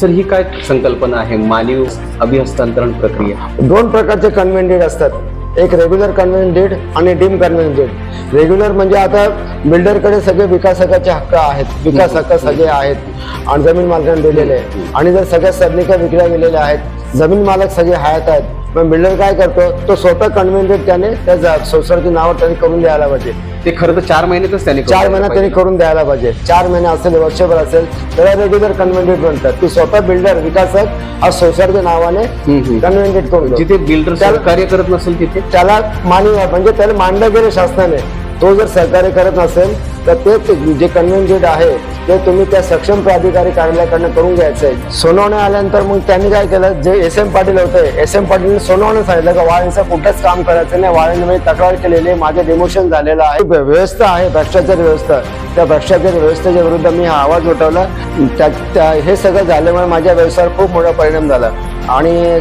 Sir ही काय संकल्पना आहे? मालीव अभिहस्तांतरण प्रक्रिया. दोन प्रकारचे कन्व्हेंट डेट असतात. एक रेग्युलर कन्व्हेंट डेट आणि डीम कन्व्हेंट डेट रेग्युलर म्हणजे आता बिल्डरकडे सगळे विकासकाचे हक्क आहेत. विकास हक्क सगळे आहेत. आणि जमीन मालकांना दिलेले आहे. आणि जर सगळ्या सरनिका विकल्या गेलेल्या आहेत जमीन मालक सगळे हयात आहेत. मग बिल्डर काय करतो तो स्वतः कन्व्हेंट डेट त्याने त्या सोसायटी नावावर त्याने करून द्यायला पाहिजे ते खरं तर चार महिन्यातच त्याने चार महिन्यात त्यांनी. करून द्यायला पाहिजे चार महिने असेल वर्षभर असेल त्याला रेग्युलर कन्व्हेंटेड म्हणतात की स्वतः बिल्डर विकासक हा सोसायटीच्या नावाने. कन्व्हेंटेड करून. जिथे बिल्डर त्याला- सहकार्य करत नसेल तिथे त्याला मान्य. म्हणजे त्याला मांडलं गेलं शासनाने तो जर सहकार्य करत नसेल तर ते जे कन्व्हेंटेड आहे ते तुम्ही त्या सक्षम प्राधिकारी कार्यालयाकडनं करून घ्यायचं आहे सोनवणे आल्यानंतर मग त्यांनी काय केलं? जे एस एम पाटील होते एस एम पाटील सोनवणे सांगितलं का वाळींचं कुठंच काम करायचं नाही वाळींनी म्हणजे तक्रार केलेली आहे माझं डिमोशन झालेलं आहे. व्यवस्था आहे भ्रष्टाचार व्यवस्था. त्या भ्रष्टाचार व्यवस्थेच्या विरुद्ध मी हा आवाज उठवला. त्या- हे सगळं झाल्यामुळे माझ्या व्यवसायावर खूप मोठा परिणाम झाला. आणि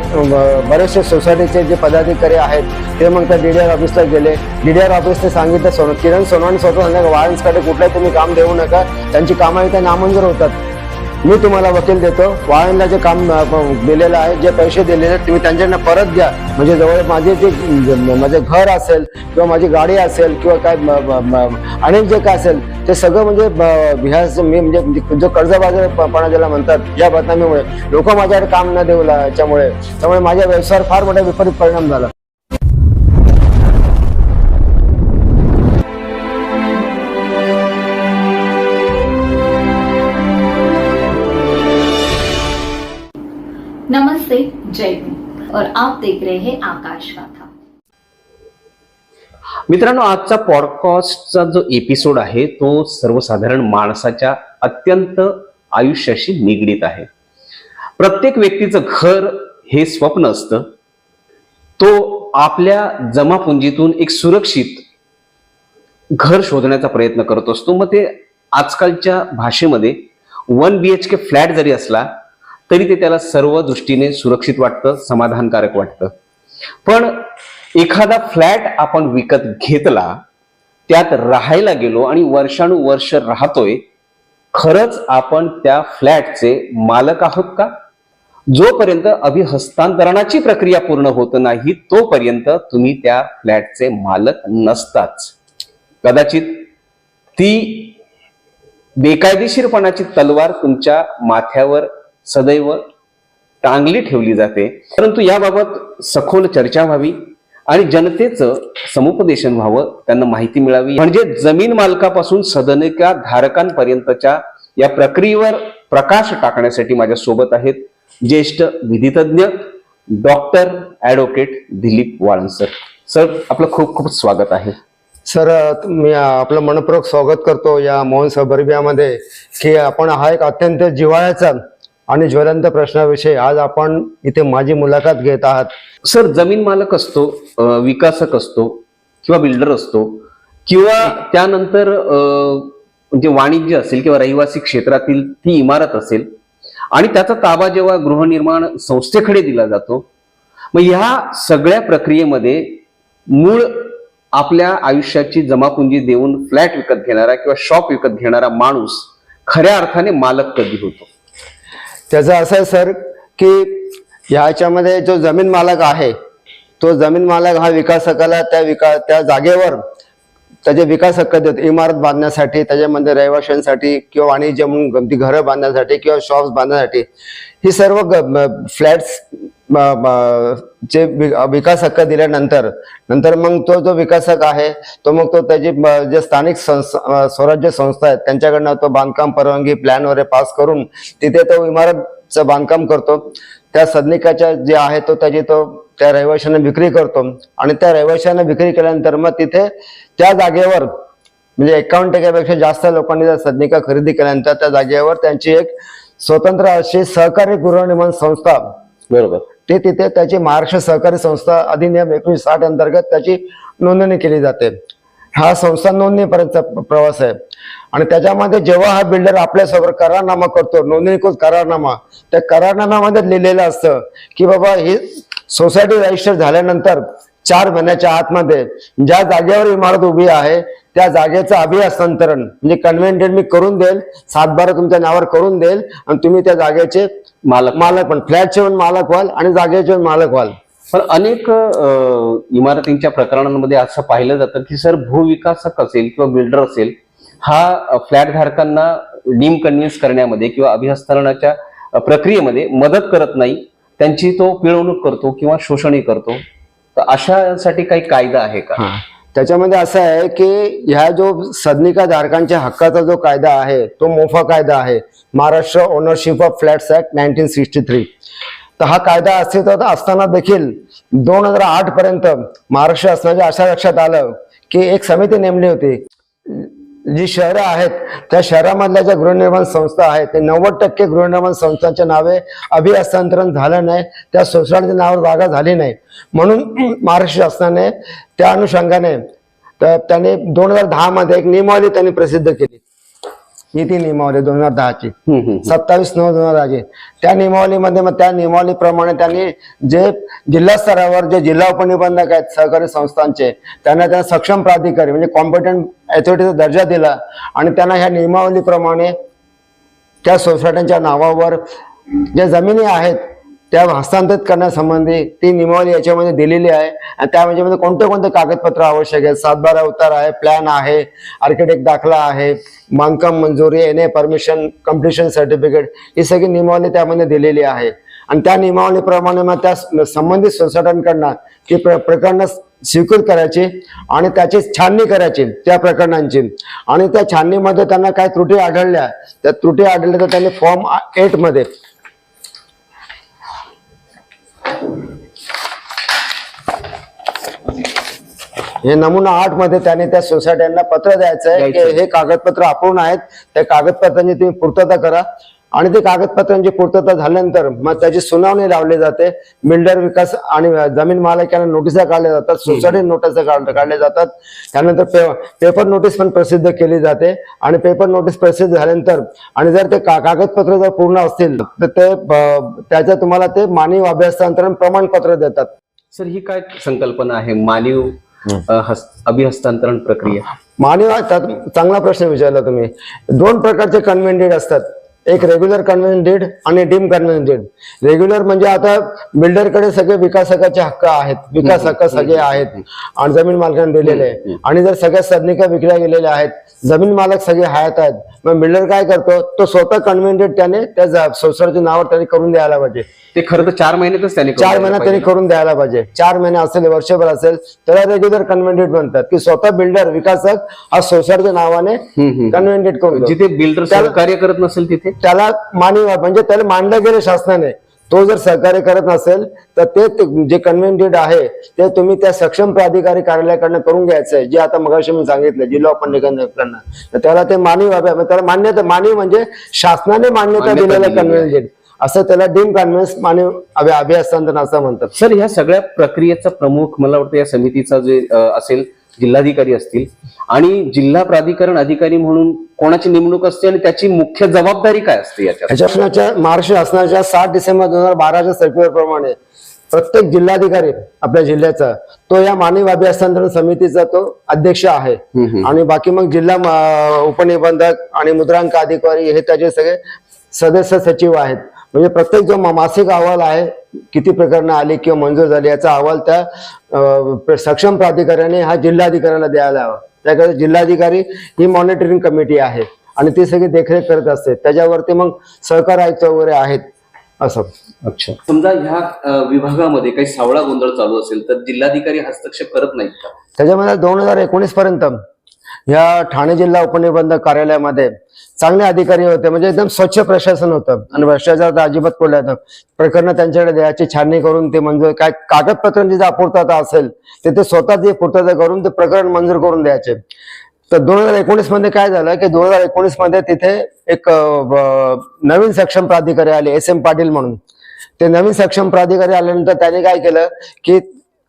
बरेचसे सोसायटीचे जे पदाधिकारी आहेत ते मग त्या आर ऑफिसला गेले. बी डी आर ऑफिसने सांगितलं सोन किरण सोनवणे स्वतः सांगा वाळंजकडे कुठलंही तुम्ही काम देऊ नका. त्यांची कामं इथे नामंजूर होतात. मी तुम्हाला वकील देतो. वाळ्यांना जे काम दिलेलं आहे जे पैसे दिलेले आहेत तुम्ही त्यांच्याकडनं परत द्या म्हणजे जवळ माझे जे माझे घर असेल किंवा माझी गाडी असेल किंवा काय आणि जे काय असेल ते सगळं म्हणजे ब- ह्या मी म्हणजे जो कर्जबाजारपणा ज्याला म्हणतात या बदनामीमुळे लोक माझ्याकडे काम न देऊ याच्यामुळे त्यामुळे माझ्या व्यवसायावर फार मोठा विपरीत परिणाम झाला. नमस्ते जय हिंद और आप देख रहे हैं आकाश गाथा. मित्रांनो आजचा पॉडकास्टचा जो एपिसोड आहे तो सर्वसाधारण माणसाच्या अत्यंत आयुष्याशी निगडीत आहे. प्रत्येक व्यक्तीचं घर हे स्वप्न असतं. तो आपल्या जमापुंजीतून एक सुरक्षित घर शोधण्याचा प्रयत्न करत असतो. मग ते आजकालच्या भाषेमध्ये one B H K flat जरी असला तरी ते त्याला सर्व दृष्टीने सुरक्षित वाटतं समाधानकारक वाटतं. पण एखादा फ्लॅट आपण विकत घेतला त्यात राहायला गेलो आणि वर्षानुवर्ष राहतोय खरंच आपण त्या फ्लॅटचे मालक आहोत का? जोपर्यंत अभिहस्तांतरणाची प्रक्रिया पूर्ण होत नाही तोपर्यंत तुम्ही त्या फ्लॅटचे मालक नसताच. कदाचित ती बेकायदेशीरपणाची तलवार तुमच्या माथ्यावर सदैव टांगली ठेवली जाते. परंतु याबाबत सखोल चर्चा व्हावी आणि जनतेचं समुपदेशन व्हावं त्यांना माहिती मिळावी. म्हणजे जमीन मालकापासून सदनिका धारकांपर्यंतच्या या प्रक्रियेवर प्रकाश टाकण्यासाठी माझ्या सोबत आहेत ज्येष्ठ विधितज्ञ doctor advocate Dilip Walan sir. Sir आपलं खूप खूप स्वागत आहे. सर मी आपलं मनपूर्वक स्वागत करतो या मोहन सहभरबियामध्ये की आपण हा एक अत्यंत जिव्हाळ्याचा आणि ज्वलंत प्रश्नाविषयी आज आपण इथे माझी मुलाखत घेत आहात. सर जमीन मालक असतो विकासक असतो किंवा बिल्डर असतो किंवा त्यानंतर जे म्हणजे वाणिज्य असेल किंवा रहिवासी क्षेत्रातील ती इमारत असेल आणि त्याचा ताबा जेव्हा गृहनिर्माण संस्थेकडे दिला जातो मग ह्या सगळ्या प्रक्रियेमध्ये मूळ आपल्या आयुष्याची जमापुंजी देऊन फ्लॅट विकत घेणारा किंवा शॉप विकत घेणारा माणूस खऱ्या अर्थाने मालक कधी होतो? त्याचं असं आहे सर की ह्याच्यामध्ये जो जमीन मालक आहे तो जमीन मालक हा विकासकाला त्या विका त्या जागेवर त्याचे विकास हक्क इमारत बांधण्यासाठी त्याच्यामध्ये रहिवाशांसाठी किंवा वाणिज्य म्हणून घरं बांधण्यासाठी किंवा शॉप्स बांधण्यासाठी. ही सर्व फ्लॅट्स जे वि- विकास हक्क दिल्यानंतर नंतर मग तो जो विकासक आहे तो मग तो त्याची जे स्थानिक संस्था स्वराज्य संस्था आहेत त्यांच्याकडनं तो बांधकाम परवानगी प्लॅन वगैरे पास करून तिथे तो इमारतचं बांधकाम करतो. त्या सदनिकाच्या जे आहे तो त्याची तो त्या रहिवाशांना विक्री करतो. आणि त्या रहिवाशांना विक्री केल्यानंतर मग तिथे त्या जागेवर म्हणजे एकावन्न टक्क्यापेक्षा जास्त लोकांनी त्या सदनिका खरेदी केल्यानंतर त्या जागेवर त्यांची एक स्वतंत्र अशी सहकारी गृहनिर्माण संस्था बरोबर. ते तिथे त्याची महाराष्ट्र सहकारी संस्था अधिनियम एकोणीशे साठ अंतर्गत त्याची नोंदणी केली जाते. हा संस्था नोंदणीपर्यंतचा प्रवास आहे. आणि त्याच्यामध्ये जेव्हा हा बिल्डर आपल्यासोबत करारनामा करतो नोंदणीकृत करारनामा त्या करारनाम्यामध्ये लिहिलेलं असतं की बाबा ही सोसायटी रजिस्टर झाल्यानंतर चार महिन्याच्या आतमध्ये ज्या जागेवर इमारत उभी आहे त्या जागेचं अभिहस्तांतरण म्हणजे कन्व्हेंटेड मी करून देईल सातबारा तुमच्या नावावर करून देईल आणि तुम्ही त्या जागेचे मालक. मालक पण फ्लॅटचे पण मालक व्हाल आणि जागेचे पण मालक व्हाल. पण अनेक इमारतींच्या प्रकरणांमध्ये असं पाहिलं जातं की सर भूविकासक असेल किंवा बिल्डर असेल हा फ्लॅट धारकांना डीम कन्व्हिन्स करण्यामध्ये किंवा अभिहस्तांतरणाच्या अ, प्रक्रियेमध्ये मदत करत नाही त्यांची तो पिळवणूक करतो किंवा शोषणही करतो. तर अशासाठी काही कायदा आहे का? त्याच्यामध्ये असं आहे की ह्या जो सदनिका धारकांच्या हक्काचा जो कायदा आहे तो मोफा कायदा आहे. Maharashtra ownership of flats act nineteen sixty three तर हा कायदा अस्तित्वात असताना देखील दोन हजार आठ पर्यंत महाराष्ट्र शासनाच्या अशा लक्षात आलं की एक समिती नेमली होती. जी शहरं आहेत त्या शहरामधल्या ज्या गृहनिर्माण संस्था आहेत ते नव्वद टक्के गृहनिर्माण संस्थांच्या नावे अभिहस्तांतरण झालं नाही त्या सोसायटीच्या नावावर जागा झाली नाही. म्हणून महाराष्ट्र शासनाने त्या अनुषंगाने तर त्याने दोन हजार दहामध्ये एक नियमावली त्यांनी प्रसिद्ध केली. ही ती नियमावली दोन हजार दहाची. सत्तावीस नऊ दोन हजार दहाची त्या नियमावलीमध्ये मग त्या नियमावलीप्रमाणे त्यांनी जे जिल्हा स्तरावर जे जिल्हा उपनिबंधक आहेत सहकारी संस्थांचे त्यांना त्यांना सक्षम प्राधिकारी म्हणजे कॉम्पिटंट अथॉरिटीचा दर्जा दिला आणि त्यांना ह्या नियमावलीप्रमाणे त्या सोसायट्यांच्या नावावर ज्या जमिनी आहेत त्या हस्तांतरित करण्यासंबंधी ती नियमावली याच्यामध्ये दिलेली आहे. आणि त्यामध्ये कोणते कोणते कागदपत्र आवश्यक आहेत? सातबारा उतार आहे प्लॅन आहे आर्किटेक्ट दाखला आहे बांधकाम मंजुरी N A permission completion certificate ही सगळी नियमावली त्यामध्ये दिलेली आहे. आणि त्या नियमावलीप्रमाणे मग त्या संबंधित सोसायट्यांकडनं ती प्र प्रकरणं स्वीकृत करायची आणि त्याची छाननी करायची त्या प्रकरणांची. आणि त्या छाननीमध्ये त्यांना काय त्रुटी आढळल्या. त्या त्रुटी आढळल्या तर त्यांनी फॉर्म एटमध्ये हे नमुना आठमध्ये त्याने त्या सोसायट्यांना पत्र द्यायचं आहे की. हे कागदपत्र अपूर्ण आहेत. त्या कागदपत्रांची तुम्ही पूर्तता करा. आणि ते कागदपत्रांची पूर्तता झाल्यानंतर मग त्याची सुनावणी लावली जाते. बिल्डर विकास आणि जमीन मालकांना नोटिसा काढल्या जातात. सोसायटी नोटिसा काढल्या जातात. त्यानंतर पे, पेपर नोटीस पण प्रसिद्ध केली जाते. आणि पेपर नोटीस प्रसिद्ध झाल्यानंतर आणि जर ते का- कागदपत्र जर पूर्ण असतील तर ते त्याचं तुम्हाला ते मानवी अभ्यासांतरण प्रमाणपत्र देतात. सर ही काय संकल्पना आहे? मानव अभिहस्तांतरण प्रक्रिया. मानव चांगला प्रश्न विचारला तुम्ही. दोन प्रकारचे कन्व्हेंटेड असतात. एक रेग्युलर कन्व्हेंटेड आणि डीम कन्व्हेंटेड रेग्युलर म्हणजे आता बिल्डरकडे सगळे विकासकाचे हक्क आहेत. विकास हक्क सगळे आहेत. आणि जमीन मालकांना दिलेले आहे. आणि जर सगळ्या सदनिका विकल्या गेलेल्या आहेत जमीन मालक सगळे हयात आहेत. मग बिल्डर काय करतो? तो स्वतः कन्व्हेंटेड त्याने त्या सोसायटीच्या नावावर त्याने करून द्यायला पाहिजे. ते खरं तर चार महिन्यातच त्याने चार महिन्यात पाहिजे. त्यांनी करून द्यायला पाहिजे. चार महिने असेल वर्षभर असेल त्याला रेग्युलर कन्व्हेंटेड म्हणतात की स्वतः बिल्डर विकासक हा सोसायटीच्या नावाने. कन्व्हेंटेड करून. जिथे बिल्डर सहकार्य करत नसेल तिथे? त्याला मानवी म्हणजे त्याला मांडलं गेलं शासनाने. तो जर सहकार्य करत नसेल तर ते जे कन्व्हेंटेड आहे ते तुम्ही त्या सक्षम प्राधिकारी कार्यालयाकडनं करून घ्यायचं आहे जे आता मगाशी मी सांगितलं जिल्हा उपनिबंधकांना तर त्याला ते मानवी व्हावे त्याला मान्यता मानवी म्हणजे शासनाने मान्यता दिलेलं. कन्व्हेंटेड असं त्याला डीम कन्व्हेन्स मानव अभि अभिहस्तांतरण असं म्हणतात. सर ह्या सगळ्या प्रक्रियेचा प्रमुख मला वाटतं या समितीचा जे असेल जिल्हाधिकारी असतील आणि जिल्हा प्राधिकरण अधिकारी म्हणून कोणाची नेमणूक असते आणि त्याची मुख्य जबाबदारी काय असते शासनाच्या महाराष्ट्र शासनाच्या सात डिसेंबर दोन हजार बाराच्या सर्क्युलर प्रमाणे प्रत्येक जिल्हाधिकारी आपल्या जिल्ह्याचा तो या मानवी अभिहस्तांतरण समितीचा तो अध्यक्ष आहे. आणि बाकी मग जिल्हा उपनिबंधक आणि मुद्रांक अधिकारी हे त्याचे सगळे सदस्य सचिव आहेत. म्हणजे प्रत्येक जो मासिक अहवाल आहे किती प्रकरणं आली किंवा मंजूर झाली याचा अहवाल त्या सक्षम प्राधिकाऱ्याने हा जिल्हाधिकाऱ्याला द्यायला हवा. त्याकडे जिल्हाधिकारी ही मॉनिटरिंग कमिटी आहे आणि ती सगळी देखरेख करत असते. त्याच्यावरती मग सहकार आयुक्त वगैरे आहेत असं. अच्छा. समजा ह्या विभागामध्ये काही सावळा गोंधळ चालू असेल तर जिल्हाधिकारी हस्तक्षेप करत नाहीत का? त्याच्यामध्ये दोन हजार एकोणीस पर्यंत या ठाणे जिल्हा उपनिबंधक कार्यालयामध्ये चांगले अधिकारी होते म्हणजे एकदम स्वच्छ प्रशासन होतं. आणि भ्रष्टाचार तर अजिबात पडलं होतं प्रकरण त्यांच्याकडे द्यायची छाननी करून ते मंजूर काय कागदपत्रांची जर अपूर्तता असेल ते ते स्वतः पूर्तता करून ते प्रकरण मंजूर करून द्यायचे. तर दोन हजार एकोणीसमध्ये काय झालं की दोन हजार एकोणीसमध्ये तिथे एक नवीन सक्षम प्राधिकारी आले एस एम पाटील म्हणून. ते नवीन सक्षम प्राधिकारी आल्यानंतर त्यांनी काय केलं की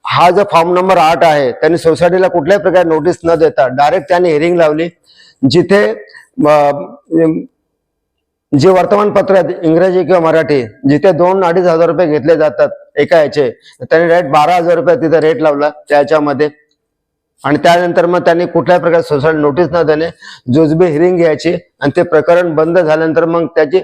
हा जो फॉर्म नंबर आठ आहे त्यांनी सोसायटीला कुठल्याही प्रकारे नोटीस न देता डायरेक्ट त्यांनी हिअरिंग लावली जिथे जे वर्तमानपत्र आहेत इंग्रजी किंवा मराठी जिथे दोन अडीच हजार रुपये घेतले जातात एका याचे त्यांनी रेट बारा हजार रुपये तिथे रेट लावला त्याच्यामध्ये. आणि त्यानंतर मग त्यांनी कुठल्याही प्रकारे सोसायटी नोटीस न देणे जुजबी हिरिंग घ्यायची आणि ते प्रकरण बंद झाल्यानंतर मग त्याची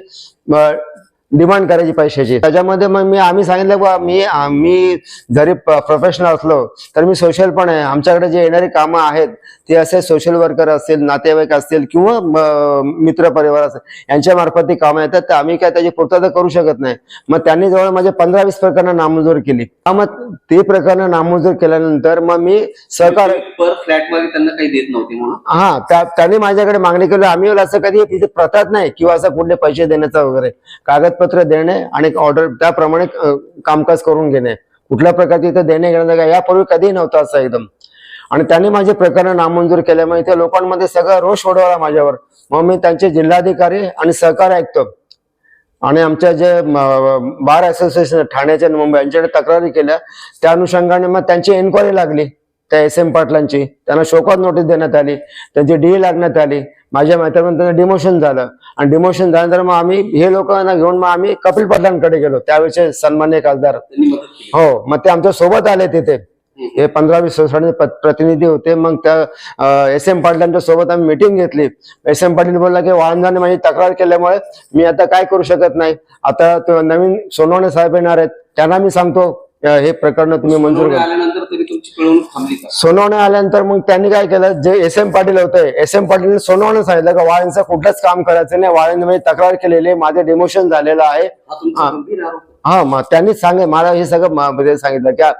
डिमांड करायची पैशाची. त्याच्यामध्ये मग मी आम्ही सांगितलं बा मी मी जरी प्रोफेशनल असलो तर मी सोशल पण आहे. आमच्याकडे जे येणारी कामं आहेत ते असे सोशल वर्कर असतील नातेवाईक असतील किंवा मित्र परिवार असेल यांच्या मार्फत ती कामं येतात तर आम्ही काय त्याची पूर्तता करू शकत नाही. मग त्यांनी जवळ माझे पंधरा वीस प्रकरणं नामंजूर केली. मग ती प्रकरणं नामंजूर केल्यानंतर मग मी सहकार पर फ्लॅटमध्ये त्यांना काही देत नव्हते म्हणून. हा त्या त्यांनी माझ्याकडे मागणी केली. आम्ही असं कधी तिथे प्रथाच नाही किंवा असं कुठले पैसे देण्याचा वगैरे. कागदपत्र देणे आणि ऑर्डर त्याप्रमाणे कामकाज करून घेणे. कुठल्या प्रकारचे इथे देणे घेण्याचं काय यापूर्वी कधीही नव्हतं असं एकदम. आणि त्यांनी माझे प्रकरण नामंजूर केल्यामुळे इथे लोकांमध्ये सगळं रोष ओढवला माझ्यावर. मग मी त्यांचे जिल्हाधिकारी आणि सहकार ऐकतो आणि आमच्या जे बार असोसिएशन ठाण्याच्या मुंबई यांच्याकडे तक्रारी केल्या. त्या अनुषंगाने मग त्यांची एन्क्वायरी लागली. त्या एस एम पाटलांची त्यांना शोकात नोटीस देण्यात आली त्यांची डी लागण्यात आली. माझ्या मैत्रिणी त्यांना डिमोशन झालं. आणि डिमोशन झाल्यानंतर मग आम्ही हे लोकांना घेऊन मग आम्ही कपिल पाटलांकडे गेलो. त्यावेळेचे सन्मान्य खासदार. हो मग ते आमच्यासोबत आले तिथे. हे पंधरा वीस सोसायटी प्रतिनिधी होते. मग त्या एस एम पाटलांच्या सोबत आम्ही मिटिंग घेतली. एस एम पाटील बोलला की वाळंजाने माझी तक्रार केल्यामुळे मी आता काय करू शकत नाही. आता नवीन सोनवणे साहेब येणार आहेत. त्यांना मी सांगतो हे प्रकरण तुम्ही मंजूर करा. तुमची कळवणूक थांबली का? सोनवणे आल्यानंतर मग त्यांनी काय केलं? जे एस एम पाटील होते एस एम पाटील सोनवणे सांगितलं का वाळींचं कुठलंच काम करायचं नाही. वाळींनी माझी तक्रार केलेली आहे, माझे डिमोशन झालेलं आहे. हा तुमचा गंभीर आरोप आहे. हा मग त्यांनी सांगे मला हे सगळं म- म्हणजे सांगितलं की आ-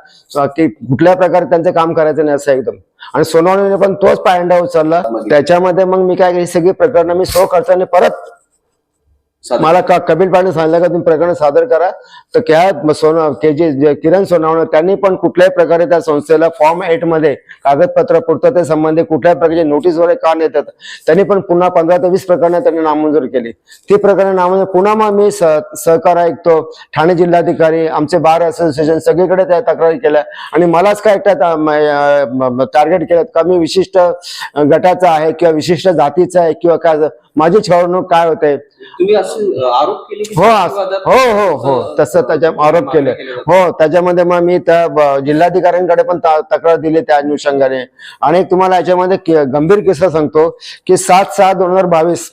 की कुठल्या प्रकारे त्यांचं काम करायचं नाही असं एकदम. आणि सोनवणेने पण तोच पायंडा उचलला. त्याच्यामध्ये मग मी काय केली, ही सगळी प्रकरणं मी सो खर्चाने परत. मला का कपिल पाटील सांगितलं का तुम्ही प्रकरण सादर करा. तर क्या सोन के जे किरण सोनावणे त्यांनी पण कुठल्याही प्रकारे त्या संस्थेला फॉर्म एटमध्ये कागदपत्र पूर्तते संबंधी कुठल्याही प्रकारची नोटीस वगैरे का नेतात त्यांनी पण पुन्हा पंधरा ते वीस प्रकरणं त्यांनी नामंजूर केली. ती प्रकरण नामंजूर पुन्हा मग मी सहकार ऐकतो ठाणे जिल्हाधिकारी आमचे बार असोसिएशन सगळीकडे त्या तक्रारी केल्या. आणि मलाच काय टार्गेट केलं का मी विशिष्ट गटाचा आहे किंवा विशिष्ट जातीचा आहे किंवा काय माझी छळवणूक काय होते? तुम्ही असं आरोप केले की हो अस- वादात- हो हो हो तसं त्याच्या आरोप केले. हो त्याच्यामध्ये मग मी त्या ब- जिल्हाधिकाऱ्यांकडे पण ता- तक्रार दिली त्या अनुषंगाने. आणि तुम्हाला याच्यामध्ये कि- गंभीर किस्सा सांगतो की सात सहा दोन हजार बावीस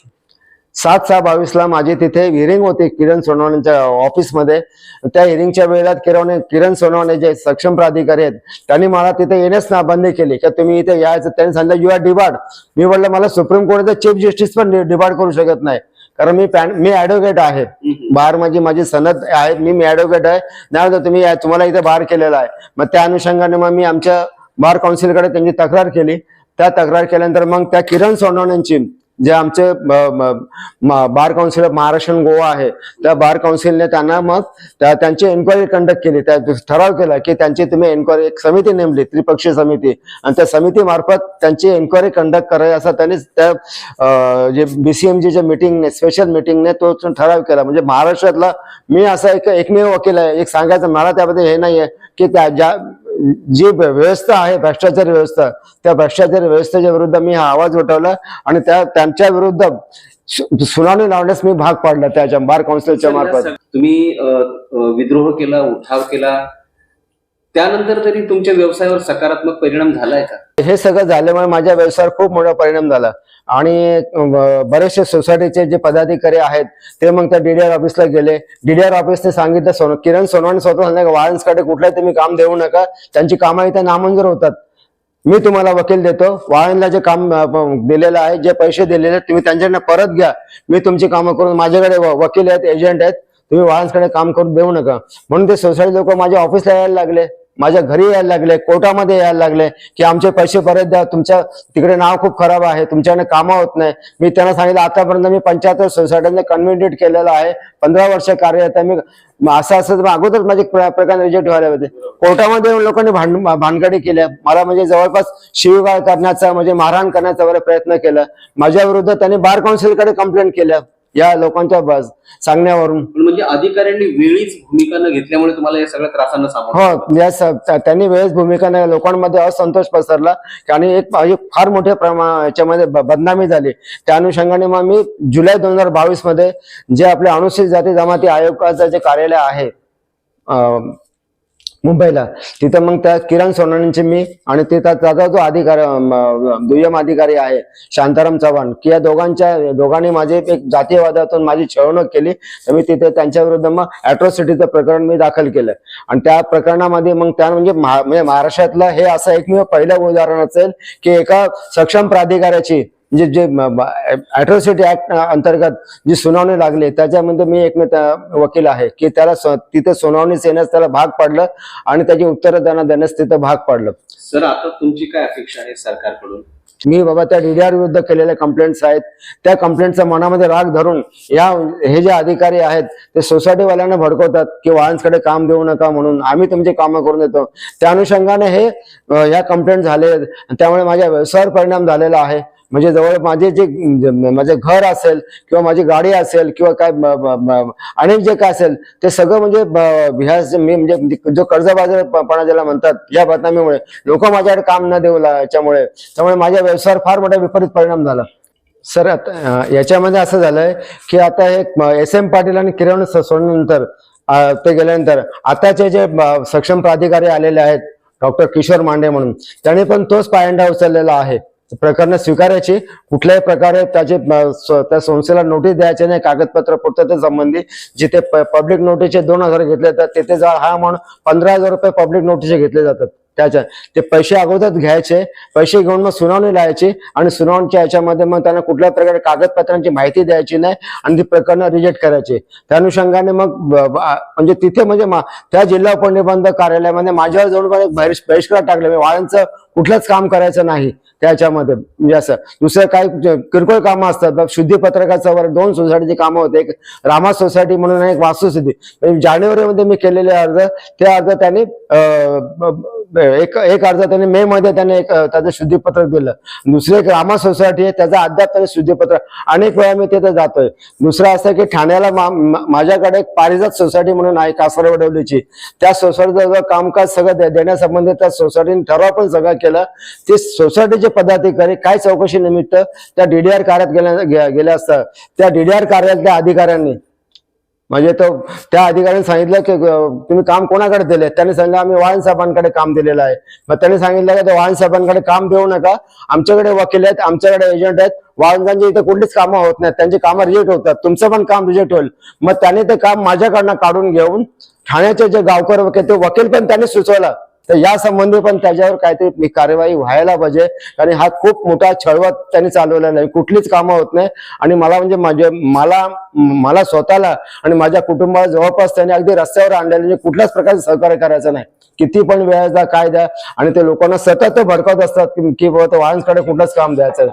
सात सहा बावीसला माझी तिथे हिरिंग होती किरण सोनवणेच्या ऑफिसमध्ये त्या हिरिंगच्या वेळेला किरण किरण सोनवणे जे सक्षम प्राधिकारी आहेत त्यांनी मला तिथे येण्यास नाबंदी केली. की तुम्ही इथे यायचं त्यांनी सांगितलं यू आर डिबार्ड मी म्हटलं मला सुप्रीम कोर्टाचा चीफ जस्टिस पण डिबार्ड करू शकत नाही. कारण मी पॅन मी ऍडव्होकेट आहे. बार माझी माझी सनद आहे. मी मी ऍडव्होकेट आहे. नाही तुम्ही तुम्हाला इथे बार केलेला आहे. मग त्या अनुषंगाने मग मी आमच्या बार काउन्सिलकडे त्यांची तक्रार केली. त्या तक्रार केल्यानंतर मग त्या किरण सोनवणेंची जे आमचे बार काउन्सिल ऑफ महाराष्ट्र आणि गोवा आहे त्या बार काउन्सिलने त्यांना मग त्या त्यांची एन्क्वायरी कंडक्ट केली. त्या ठराव केला की त्यांची तुम्ही एन्क्वायरी एक समिती नेमली त्रिपक्षीय समिती. आणि त्या समितीमार्फत त्यांची एन्क्वायरी कंडक्ट करावी असा त्यांनी त्या अं, जे बीसीएमजीच्या मिटिंगने स्पेशल मिटिंगने तो ठराव केला. म्हणजे महाराष्ट्रातला मी असा एक एकमेव वकील आहे. एक सांगायचं मला त्याबद्दल हे नाही आहे की त्या ज्या जी व्यवस्था आहे भ्रष्टाचार व्यवस्था त्या भ्रष्टाचार व्यवस्थेच्या विरुद्ध मी हा आवाज उठवला आणि त्या त्यांच्या विरुद्ध सुनावणी लावण्यास मी भाग पाडला त्याच्या बार काउन्सिलच्या मार्फत. तुम्ही विद्रोह केला उठाव केला त्यानंतर तरी तुमच्या व्यवसायावर सकारात्मक परिणाम झालाय का? हे सगळं झाल्यामुळे माझ्या व्यवसायावर खूप मोठा परिणाम झाला. आणि बरेचसे सोसायटीचे जे पदाधिकारी आहेत ते मग त्या डीडीआर ऑफिसला गेले. डीडीआर ऑफिसने सांगितलं सोन किरण सोनवाने स्वतः सांगितलं वाळंजकडे कुठलाही तुम्ही काम देऊ नका. त्यांची कामं इथे नामंजूर होतात. मी तुम्हाला वकील देतो. वाळंजला जे काम दिलेलं आहे जे पैसे दिलेले आहेत तुम्ही त्यांच्याकडनं परत घ्या. मी तुमची कामं करून माझ्याकडे व- वकील आहेत एजंट आहेत तुम्ही वाळंजकडे काम करून देऊ नका. म्हणून ते सोसायटी लोक माझ्या ऑफिसला यायला लागले. माझ्या घरी यायला लागले कोर्टामध्ये यायला लागले की आमचे पैसे परत द्या तुमच्या तिकडे नाव खूप खराब आहे तुमच्याकडे कामं होत नाही. मी त्यांना सांगितलं आतापर्यंत मी पंच्याहत्तर सोसायटीने कन्व्हिटेड केलेलं आहे पंधरा वर्ष कार्यरत आहे. मी असं असं अगोदरच अगोदर माझे प्र- प्रकार रिजेक्ट व्हायला होते. कोर्टामध्ये येऊन लोकांनी भांड भानगडी केल्या. मला म्हणजे जवळपास शिवीगाळ करण्याचा म्हणजे मारहाण करण्याचा वगैरे प्रयत्न केला. माझ्या विरुद्ध त्यांनी बार काउन्सिलकडे कंप्लेंट केल्या. या लोकांच्या बस- सांगण्यावरून. म्हणजे अधिकाऱ्यांनी वेळीच भूमिका न घेतल्यामुळे तुम्हाला या सगळ्या त्रासांना सामोरं हो त्यांनी वेळेस भूमिका नाही लोकांमध्ये असंतोष पसरला आणि एक फार मोठ्या प्रमा याच्यामध्ये बदनामी झाली. त्या अनुषंगाने मग मी जुलै दोन हजार बावीसमध्ये जे आपले अनुसूचित जाती जमाती आयोगाचं जे कार्यालय आहे मुंबईला. तिथं मग त्या किरण सोनानींची मी आणि तिथं त्याचा जो अधिकारी दुय्यम अधिकारी आहे शांताराम चव्हाण की या दोघांच्या दोघांनी माझे एक जातीयवादातून माझी छळवणूक केली. तर मी तिथे त्यांच्या विरुद्ध मग अॅट्रॉसिटीचं प्रकरण मी दाखल केलं. आणि त्या प्रकरणामध्ये मग त्या म्हणजे महा- म्हणजे महाराष्ट्रातलं हे असं एकमेव पहिलं उदाहरण असेल की एका सक्षम प्राधिकाऱ्याची म्हणजे जे अॅट्रॉसिटी ऍक्ट अंतर्गत जी सुनावणी लागली त्याच्यामध्ये मी एक वकील आहे की त्याला तिथे सुनावणीस येण्यास त्याला भाग पडलं आणि त्याची उत्तरं त्यांना देण्यास तिथं भाग पडलं. सर आता तुमची काय अपेक्षा आहे सरकारकडून? मी बाबा त्या डीडीआर विरुद्ध केलेल्या कंप्लेंट्स आहेत. त्या कंप्लेंटचा मनामध्ये राग धरून या हे जे अधिकारी आहेत ते सोसायटीवाल्यांना भडकवतात की वाळांकडे काम देऊ नका म्हणून. आम्ही तुमचे कामं करून देतो. त्या अनुषंगाने हे या कंप्लेंट झाले. आहेत. त्यामुळे माझ्या व्यवसायावर परिणाम झालेला आहे. म्हणजे जवळ माझे जे माझे घर असेल किंवा माझी गाडी असेल किंवा काय अनेक जे काय असेल ते सगळं म्हणजे ब- ह्या मी म्हणजे जो कर्जबाजारपणा ज्याला म्हणतात या बदनामीमुळे लोक माझ्याकडे काम न देऊ याच्यामुळे त्यामुळे माझ्या व्यवसायावर फार मोठा विपरीत परिणाम झाला. सर आता याच्यामध्ये असं झालंय की आता हे एस एम पाटील आणि किरण सोडल्यानंतर ते गेल्यानंतर आताचे जे सक्षम प्राधिकारी आलेले आहेत डॉक्टर किशोर मांडे म्हणून त्याने पण तोच पायंडा उचललेला आहे. प्रकरण स्वीकारायची. कुठल्याही प्रकारे त्याचे त्या संस्थेला नोटीस द्यायचे नाही कागदपत्र पूर्तते संबंधी जिथे पब्लिक नोटीसचे दोन हजार घेतले जातात तिथे जा हा म्हणून पंधरा हजार रुपये पब्लिक नोटीसचे घेतले जातात. त्याच्या ते पैसे अगोदर घ्यायचे पैसे घेऊन मग सुनावणी लावायची आणि सुनावणीच्या याच्यामध्ये मग त्यांना कुठल्या प्रकारे कागदपत्रांची माहिती द्यायची नाही आणि ती प्रकरणं रिजेक्ट करायची. त्या अनुषंगाने मग म्हणजे तिथे म्हणजे त्या जिल्हा उपनिबंधक कार्यालयामध्ये माझ्यावर जवळपास एक बहिष्कार टाकले. वाळ्यांचं कुठलंच काम करायचं नाही त्याच्यामध्ये. म्हणजे असं दुसरं काही किरकोळ कामं असतात बघ, शुद्धी पत्रकाचं वर दोन सोसायटीची कामं होते. एक रामा सोसायटी म्हणून एक वास्तुस्थिती जानेवारीमध्ये मी केलेले अर्ज ते अर्ज त्यांनी एक एक अर्ज त्यांनी मे मध्ये त्याने एक त्याचं शुद्धीपत्रक दिलं. दुसरं एक रामा सोसायटी आहे त्याचा अद्याप त्याने शुद्धीपत्र अनेक वेळा मी तिथे जातोय. दुसरं असं की ठाण्याला मा- माझ्याकडे एक पारिजात सोसायटी म्हणून आहे कासरवडवलीची त्या सोसायटीचं कामकाज सगळं देण्यासंबंधी त्या सोसायटीने ठराव पण सगळं केलं ते सोसायटीचे पदाधिकारी काय चौकशी निमित्त त्या डीडीआर कार्यात गेल्या गे- गेल्या त्या डीडीआर कार्यातल्या अधिकाऱ्यांनी म्हणजे तो त्या अधिकाऱ्यांनी सांगितलं की तुम्ही काम कोणाकडे दिले त्यांनी सांगितलं आम्ही वाहन साहेबांकडे काम दिलेलं आहे. मग त्यांनी सांगितलं की वाहन साहेबांकडे काम देऊ नका. आमच्याकडे वकील आहेत आमच्याकडे एजंट आहेत. वाहनजांची इथे कुठलीच कामं होत नाहीत. त्यांची कामं रिजेक्ट होतात. तुमचं पण काम रिजेक्ट होईल. मग त्याने ते काम माझ्याकडनं काढून घेऊन ठाण्याचे जे गावकर वकील ते वकील पण त्यांनी सुचवला. तर या संबंधी पण त्याच्यावर काहीतरी कार्यवाही व्हायला पाहिजे. कारण हा खूप मोठा छळवत त्यांनी चालवला नाही कुठलीच कामं होत नाही. आणि मला म्हणजे माझे मला मला स्वतःला आणि माझ्या कुटुंबाला जवळपास त्यांनी अगदी रस्त्यावर आणलेलं म्हणजे कुठल्याच प्रकारचं सहकार्य करायचं नाही. किती पण वेळ द्या काय द्या. आणि ते लोकांना सतत भडकवत असतात की- की बाबा वाहनकडे कुठलंच काम द्यायचं